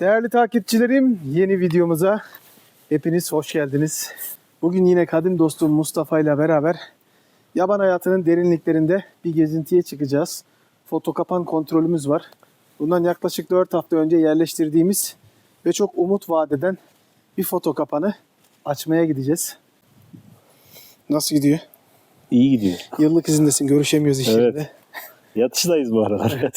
Değerli takipçilerim, yeni videomuza hepiniz hoş geldiniz. Bugün yine kadim dostum Mustafa ile beraber yaban hayatının derinliklerinde bir gezintiye çıkacağız. Foto kapan kontrolümüz var. Bundan yaklaşık 4 hafta önce yerleştirdiğimiz ve çok umut vaat eden bir foto kapanı açmaya gideceğiz. Nasıl gidiyor? İyi gidiyor. Yıllık izindesin, görüşemiyoruz iş Evet. yerinde. Yatıştayız bu aralar.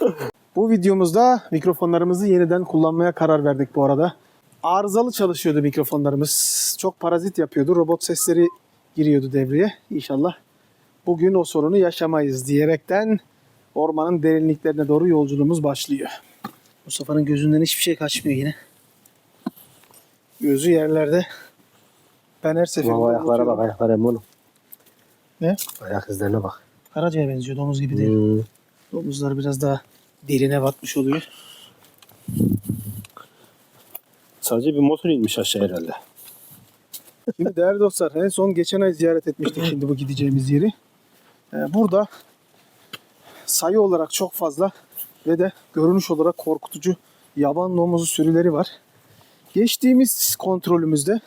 Bu videomuzda mikrofonlarımızı yeniden kullanmaya karar verdik bu arada. Arızalı çalışıyordu mikrofonlarımız. Çok parazit yapıyordu. Robot sesleri giriyordu devreye. İnşallah bugün o sorunu yaşamayız diyerekten ormanın derinliklerine doğru yolculuğumuz başlıyor. Mustafa'nın gözünden hiçbir şey kaçmıyor yine. Gözü yerlerde. Ben her seferinde Bak ayaklara bak ayaklara oğlum. Ne? Ayak izlerine bak. Karaca'ya benziyor. Domuz gibi değil. Hmm. Domuzlar biraz daha derine batmış oluyor. Sadece bir motor inmiş aşağı herhalde. Şimdi değerli dostlar en son geçen ay ziyaret etmiştik şimdi bu gideceğimiz yeri. Ee, burada sayı olarak çok fazla ve de görünüş olarak korkutucu yaban domuzu sürüleri var. Geçtiğimiz kontrolümüzde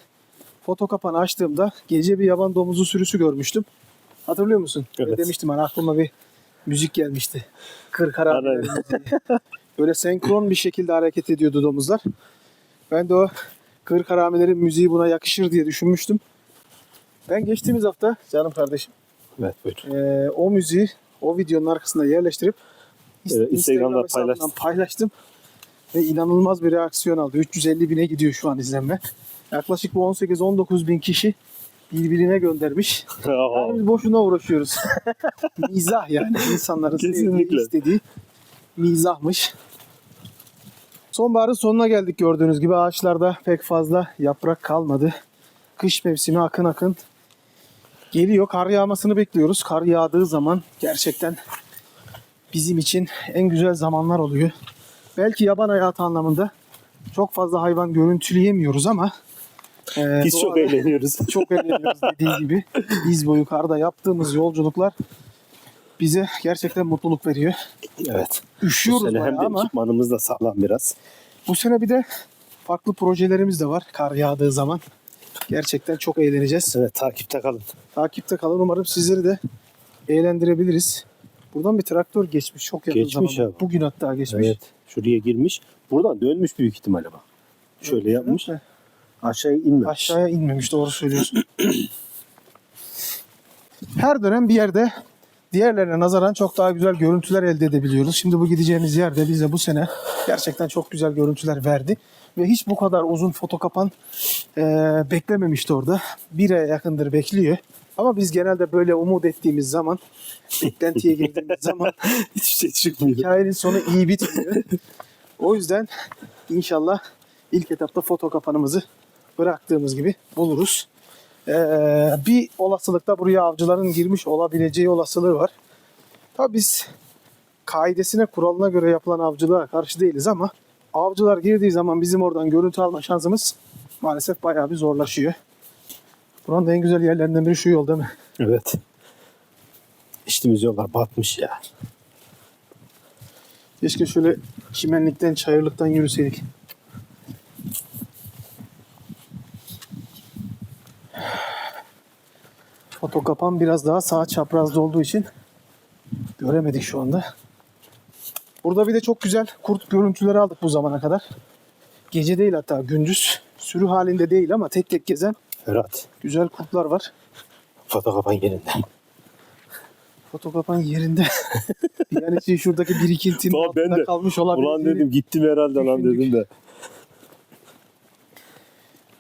foto kapanı açtığımda gece bir yaban domuzu sürüsü görmüştüm. Hatırlıyor musun? Ve Evet. demiştim hani aklıma bir müzik gelmişti. Kırk müziği. Böyle senkron bir şekilde hareket ediyordu domuzlar. Ben de o kırk haramelerin müziği buna yakışır diye düşünmüştüm. Ben geçtiğimiz hafta canım kardeşim Evet buyur. eee, o müziği o videonun arkasına yerleştirip Evet, Instagram'da paylaştın. paylaştım. Ve inanılmaz bir reaksiyon aldı. 350 bine gidiyor şu an izlenme. Yaklaşık bu 18-19 bin kişi birbirine göndermiş. Yani biz boşuna uğraşıyoruz. mizah yani. insanların Kesinlikle. istediği mizahmış. Sonbaharın sonuna geldik gördüğünüz gibi. Ağaçlarda pek fazla yaprak kalmadı. Kış mevsimi akın akın geliyor. Kar yağmasını bekliyoruz. Kar yağdığı zaman gerçekten bizim için en güzel zamanlar oluyor. Belki yaban hayatı anlamında çok fazla hayvan görüntüleyemiyoruz ama e, Biz çok eğleniyoruz. çok eğleniyoruz dediği gibi. Biz boyu karda yaptığımız yolculuklar bize gerçekten mutluluk veriyor. evet. Bu Üşüyoruz sene hem de ama ekipmanımız da sağlam biraz. bu sene bir de farklı projelerimiz de var kar yağdığı zaman. Gerçekten çok eğleneceğiz. Evet takipte kalın. Takipte kalın. Umarım sizleri de eğlendirebiliriz. Buradan bir traktör geçmiş çok yakın Geçmiş zamanda. abi. Bugün hatta geçmiş. Evet. Şuraya girmiş. Buradan dönmüş büyük ihtimalle bak. Şöyle yapmış. Evet. Aşağıya inmemiş. Aşağıya inmemiş doğru söylüyorsun. Her dönem bir yerde diğerlerine nazaran çok daha güzel görüntüler elde edebiliyoruz. Şimdi bu gideceğimiz yerde bize bu sene gerçekten çok güzel görüntüler verdi. Ve hiç bu kadar uzun foto kapan e, beklememişti orada. Bir aya yakındır bekliyor. Ama biz genelde böyle umut ettiğimiz zaman, beklentiye girdiğimiz zaman Hiçbir şey çıkmıyor. hikayenin sonu iyi bitmiyor. O yüzden inşallah ilk etapta foto kapanımızı bıraktığımız gibi buluruz. Ee, bir olasılıkta buraya avcıların girmiş olabileceği olasılığı var. Tabii biz kaidesine, kuralına göre yapılan avcılığa karşı değiliz ama avcılar girdiği zaman bizim oradan görüntü alma şansımız maalesef bayağı bir zorlaşıyor. Buranın da en güzel yerlerinden biri şu yol değil mi? Evet. İçtiğimiz yollar batmış ya. Keşke şöyle çimenlikten, çayırlıktan yürüseydik. Foto kapan biraz daha sağ çaprazda olduğu için göremedik şu anda. Burada bir de çok güzel kurt görüntüleri aldık bu zamana kadar. Gece değil hatta gündüz. Sürü halinde değil ama tek tek gezen Ferhat. güzel kurtlar var. Foto kapan yerinde. Foto kapan yerinde. yani şey şuradaki birikintinin Ulan ben altında de- kalmış olabilir. Ulan dedim gittim herhalde lan Düşündük. dedim de.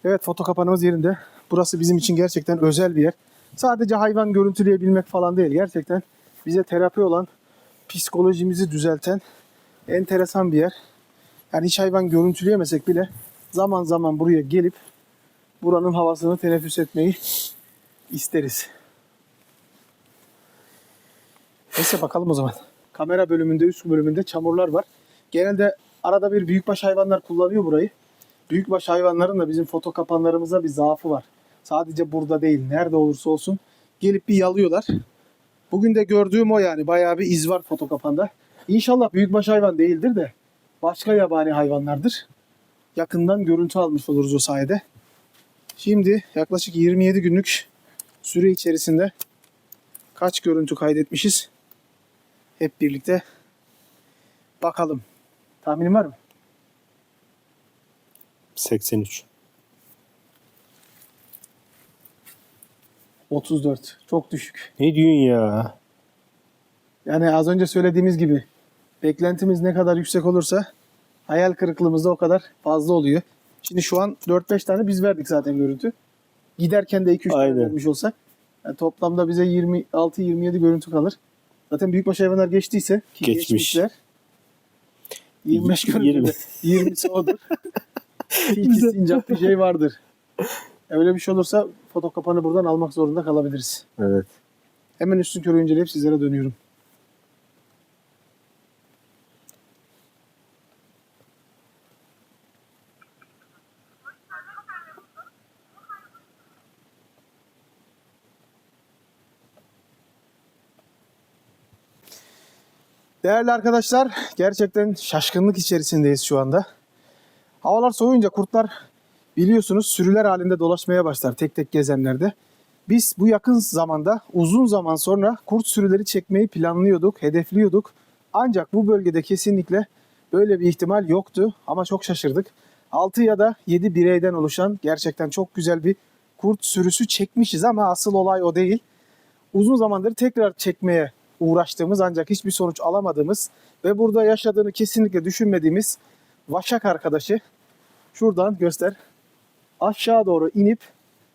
Evet foto kapanımız yerinde. Burası bizim için gerçekten özel bir yer. Sadece hayvan görüntüleyebilmek falan değil. Gerçekten bize terapi olan, psikolojimizi düzelten enteresan bir yer. Yani hiç hayvan görüntüleyemesek bile zaman zaman buraya gelip buranın havasını teneffüs etmeyi isteriz. Neyse bakalım o zaman. Kamera bölümünde, üst bölümünde çamurlar var. Genelde arada bir büyükbaş hayvanlar kullanıyor burayı. Büyükbaş hayvanların da bizim foto kapanlarımıza bir zaafı var. Sadece burada değil, nerede olursa olsun gelip bir yalıyorlar. Bugün de gördüğüm o yani. Bayağı bir iz var foto kapanda. İnşallah büyükbaş hayvan değildir de başka yabani hayvanlardır. Yakından görüntü almış oluruz o sayede. Şimdi yaklaşık 27 günlük süre içerisinde kaç görüntü kaydetmişiz? Hep birlikte bakalım. Tahminin var mı? 83. 34. Çok düşük. Ne diyorsun ya? Yani az önce söylediğimiz gibi beklentimiz ne kadar yüksek olursa hayal kırıklığımız da o kadar fazla oluyor. Şimdi şu an 4-5 tane biz verdik zaten görüntü. Giderken de 2-3 tane vermiş olsak yani toplamda bize 26-27 görüntü kalır. Zaten büyükbaş hayvanlar geçtiyse ki Geçmiş. geçmişler 25 Y- görüntüde 20'si odur. İki sincap bir şey vardır. Öyle bir şey olursa foto kapanı buradan almak zorunda kalabiliriz. Evet. Hemen üstün körü inceleyip sizlere dönüyorum. Değerli arkadaşlar, gerçekten şaşkınlık içerisindeyiz şu anda. Havalar soğuyunca kurtlar biliyorsunuz sürüler halinde dolaşmaya başlar tek tek gezenlerde. Biz bu yakın zamanda uzun zaman sonra kurt sürüleri çekmeyi planlıyorduk, hedefliyorduk. Ancak bu bölgede kesinlikle böyle bir ihtimal yoktu ama çok şaşırdık. 6 ya da 7 bireyden oluşan gerçekten çok güzel bir kurt sürüsü çekmişiz ama asıl olay o değil. Uzun zamandır tekrar çekmeye uğraştığımız ancak hiçbir sonuç alamadığımız ve burada yaşadığını kesinlikle düşünmediğimiz Vaşak arkadaşı şuradan göster aşağı doğru inip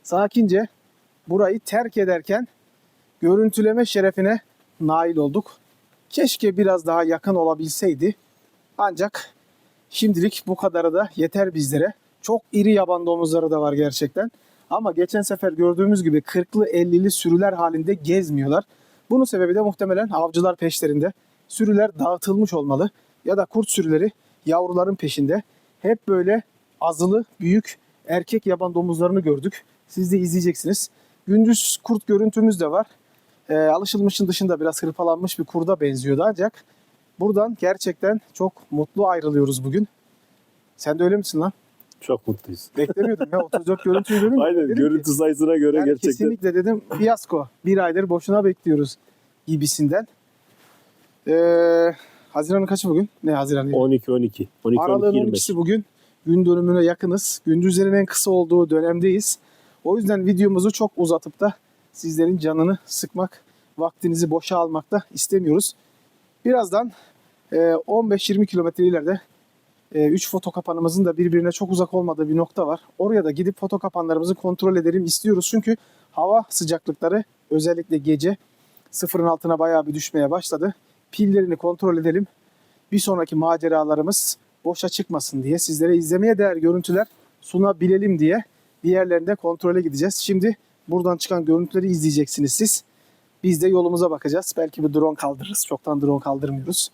sakince burayı terk ederken görüntüleme şerefine nail olduk. Keşke biraz daha yakın olabilseydi. Ancak şimdilik bu kadarı da yeter bizlere. Çok iri yaban domuzları da var gerçekten. Ama geçen sefer gördüğümüz gibi 40'lı 50'li sürüler halinde gezmiyorlar. Bunun sebebi de muhtemelen avcılar peşlerinde. Sürüler dağıtılmış olmalı ya da kurt sürüleri yavruların peşinde. Hep böyle azılı, büyük erkek yaban domuzlarını gördük. Siz de izleyeceksiniz. Gündüz kurt görüntümüz de var. Ee, alışılmışın dışında biraz hırpalanmış bir kurda benziyordu ancak buradan gerçekten çok mutlu ayrılıyoruz bugün. Sen de öyle misin lan? Çok mutluyuz. Beklemiyordum ya 34 görüntüyü görünce. Aynen dedim ki, görüntü sayısına göre yani gerçekten. kesinlikle dedim fiyasko. Bir aydır boşuna bekliyoruz gibisinden. Ee, Haziran'ın kaçı bugün? Ne Haziran? değil. 12 12. 12 Aralığın 12 25. 12'si bugün. Gün dönümüne yakınız. Gündüzlerin en kısa olduğu dönemdeyiz. O yüzden videomuzu çok uzatıp da sizlerin canını sıkmak, vaktinizi boşa almak da istemiyoruz. Birazdan e, 15-20 kilometre ileride 3 foto kapanımızın da birbirine çok uzak olmadığı bir nokta var. Oraya da gidip foto kapanlarımızı kontrol edelim istiyoruz. Çünkü hava sıcaklıkları özellikle gece sıfırın altına bayağı bir düşmeye başladı. Pillerini kontrol edelim. Bir sonraki maceralarımız boşa çıkmasın diye sizlere izlemeye değer görüntüler sunabilelim diye bir yerlerinde kontrole gideceğiz. Şimdi buradan çıkan görüntüleri izleyeceksiniz siz. Biz de yolumuza bakacağız. Belki bir drone kaldırırız. Çoktan drone kaldırmıyoruz.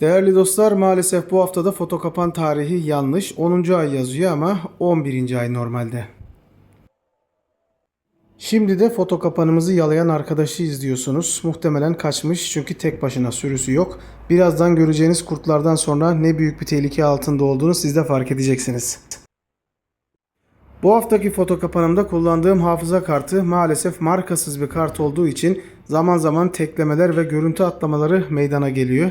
Değerli dostlar maalesef bu haftada foto kapan tarihi yanlış. 10. ay yazıyor ama 11. ay normalde. Şimdi de foto kapanımızı yalayan arkadaşı izliyorsunuz. Muhtemelen kaçmış çünkü tek başına sürüsü yok. Birazdan göreceğiniz kurtlardan sonra ne büyük bir tehlike altında olduğunu siz de fark edeceksiniz. Bu haftaki foto kapanımda kullandığım hafıza kartı maalesef markasız bir kart olduğu için zaman zaman teklemeler ve görüntü atlamaları meydana geliyor.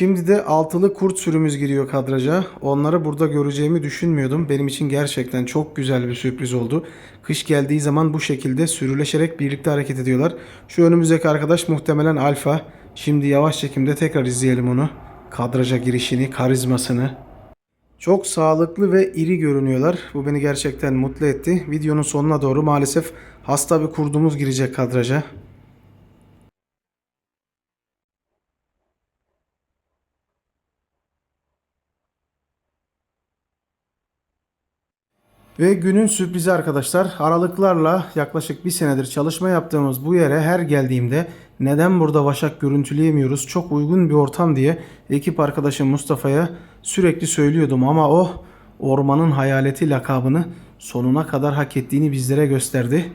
Şimdi de altılı kurt sürümüz giriyor kadraja. Onları burada göreceğimi düşünmüyordum. Benim için gerçekten çok güzel bir sürpriz oldu. Kış geldiği zaman bu şekilde sürüleşerek birlikte hareket ediyorlar. Şu önümüzdeki arkadaş muhtemelen alfa. Şimdi yavaş çekimde tekrar izleyelim onu. Kadraja girişini, karizmasını. Çok sağlıklı ve iri görünüyorlar. Bu beni gerçekten mutlu etti. Videonun sonuna doğru maalesef hasta bir kurdumuz girecek kadraja. Ve günün sürprizi arkadaşlar aralıklarla yaklaşık bir senedir çalışma yaptığımız bu yere her geldiğimde neden burada vaşak görüntüleyemiyoruz çok uygun bir ortam diye ekip arkadaşım Mustafa'ya sürekli söylüyordum ama o ormanın hayaleti lakabını sonuna kadar hak ettiğini bizlere gösterdi.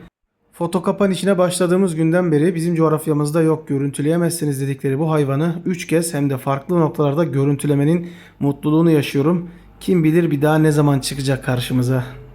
Foto kapan işine başladığımız günden beri bizim coğrafyamızda yok görüntüleyemezsiniz dedikleri bu hayvanı 3 kez hem de farklı noktalarda görüntülemenin mutluluğunu yaşıyorum. Kim bilir bir daha ne zaman çıkacak karşımıza.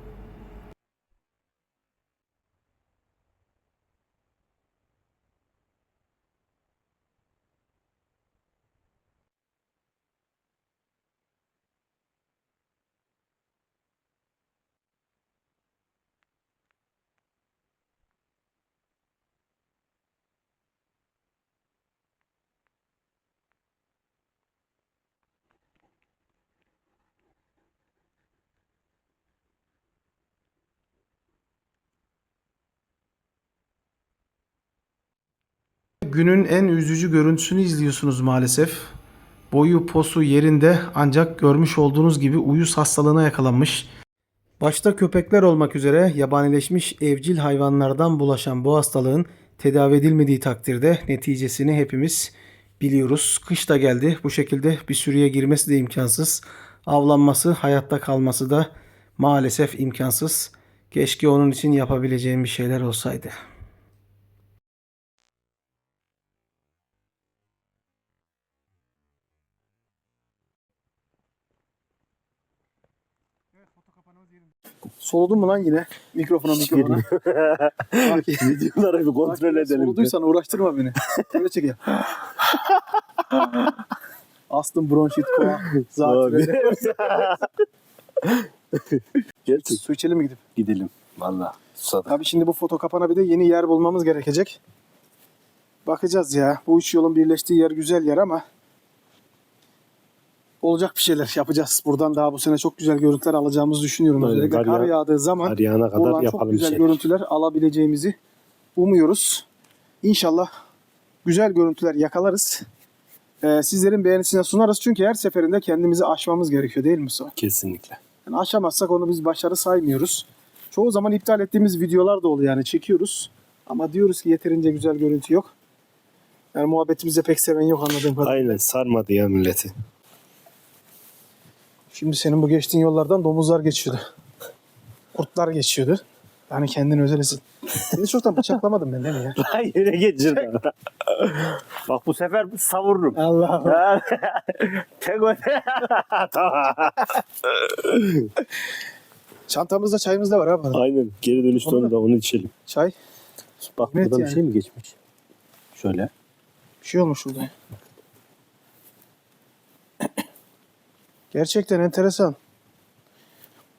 Günün en üzücü görüntüsünü izliyorsunuz maalesef. Boyu posu yerinde ancak görmüş olduğunuz gibi uyuz hastalığına yakalanmış. Başta köpekler olmak üzere yabanileşmiş evcil hayvanlardan bulaşan bu hastalığın tedavi edilmediği takdirde neticesini hepimiz biliyoruz. Kış da geldi. Bu şekilde bir sürüye girmesi de imkansız. Avlanması, hayatta kalması da maalesef imkansız. Keşke onun için yapabileceğim bir şeyler olsaydı. Soludun mu lan yine? Mikrofona mikrofona. Videoları bir kontrol edelim. Soluduysan uğraştırma beni. Böyle çek ya. Astım bronşit koa. Zatürre. Gerçek. Su içelim mi gidip? Gidelim. Valla. Susadım. Tabii şimdi bu foto kapana bir de yeni yer bulmamız gerekecek. Bakacağız ya. Bu üç yolun birleştiği yer güzel yer ama olacak bir şeyler yapacağız. Buradan daha bu sene çok güzel görüntüler alacağımızı düşünüyorum. Özellikle kar kar yağ- yağdığı zaman kadar buradan çok güzel şey. görüntüler alabileceğimizi umuyoruz. İnşallah güzel görüntüler yakalarız. Ee, sizlerin beğenisine sunarız. Çünkü her seferinde kendimizi aşmamız gerekiyor değil mi Mustafa? Kesinlikle. Yani aşamazsak onu biz başarı saymıyoruz. Çoğu zaman iptal ettiğimiz videolar da oluyor yani çekiyoruz. Ama diyoruz ki yeterince güzel görüntü yok. Yani muhabbetimizde pek seven yok anladığım kadarıyla. Aynen sarmadı ya milleti. Şimdi senin bu geçtiğin yollardan domuzlar geçiyordu. Kurtlar geçiyordu. Yani kendini özelesin. Seni çoktan bıçaklamadım ben değil mi ya? Yine geçirdim. Bak bu sefer savururum. Allah Allah. Tek tamam. Çantamızda çayımız da var arada. Aynen. Geri dönüşte Onu da onu içelim. Çay. Bak Evet buradan yani. bir şey mi geçmiş? Şöyle. Bir şey olmuş şurada. Gerçekten enteresan.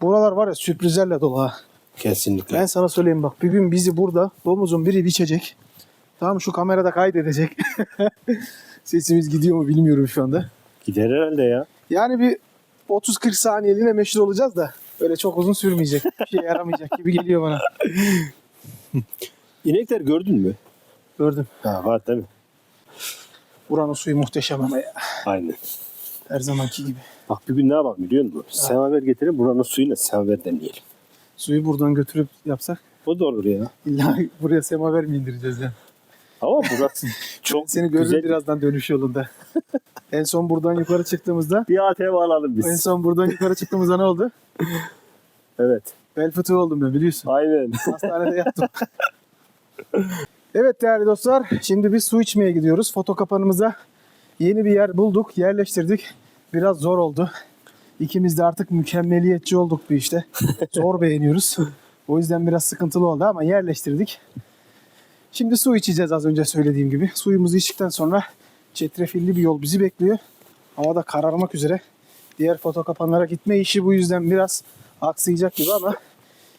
Buralar var ya sürprizlerle dolu ha. Kesinlikle. Ben sana söyleyeyim bak bir gün bizi burada domuzun biri biçecek. Tamam şu kamerada kaydedecek. Sesimiz gidiyor mu bilmiyorum şu anda. Gider herhalde ya. Yani bir 30-40 saniyeliğine meşhur olacağız da öyle çok uzun sürmeyecek. Bir şey yaramayacak gibi geliyor bana. İnekler gördün mü? Gördüm. Ha var mi? Buranın suyu muhteşem ama ya. Aynen. Her zamanki gibi. Bak bir gün ne yapalım biliyor musun? Semaver getirelim buranın suyuyla semaver deneyelim. Suyu buradan götürüp yapsak O da olur ya. illa buraya semaver mi indireceğiz yani? Ama burası çok Seni görürüm güzel. birazdan dönüş yolunda. en son buradan yukarı çıktığımızda Bir ATV alalım en biz. son buradan yukarı çıktığımızda ne oldu? Evet. Bel fıtığı oldum ben biliyorsun. Aynen. Hastanede yattım. evet değerli dostlar şimdi biz su içmeye gidiyoruz. Foto kapanımıza yeni bir yer bulduk, yerleştirdik. Biraz zor oldu. İkimiz de artık mükemmeliyetçi olduk bir işte. Zor beğeniyoruz. O yüzden biraz sıkıntılı oldu ama yerleştirdik. Şimdi su içeceğiz az önce söylediğim gibi. Suyumuzu içtikten sonra çetrefilli bir yol bizi bekliyor. Havada kararmak üzere. Diğer foto kapanlara gitme işi bu yüzden biraz aksayacak gibi ama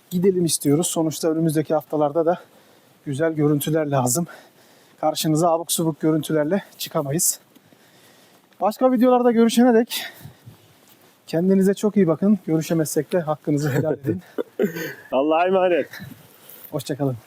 gidelim istiyoruz. Sonuçta önümüzdeki haftalarda da güzel görüntüler lazım. Karşınıza abuk subuk görüntülerle çıkamayız. Başka videolarda görüşene dek kendinize çok iyi bakın. Görüşemezsek de hakkınızı helal edin. Allah'a emanet. Hoşçakalın.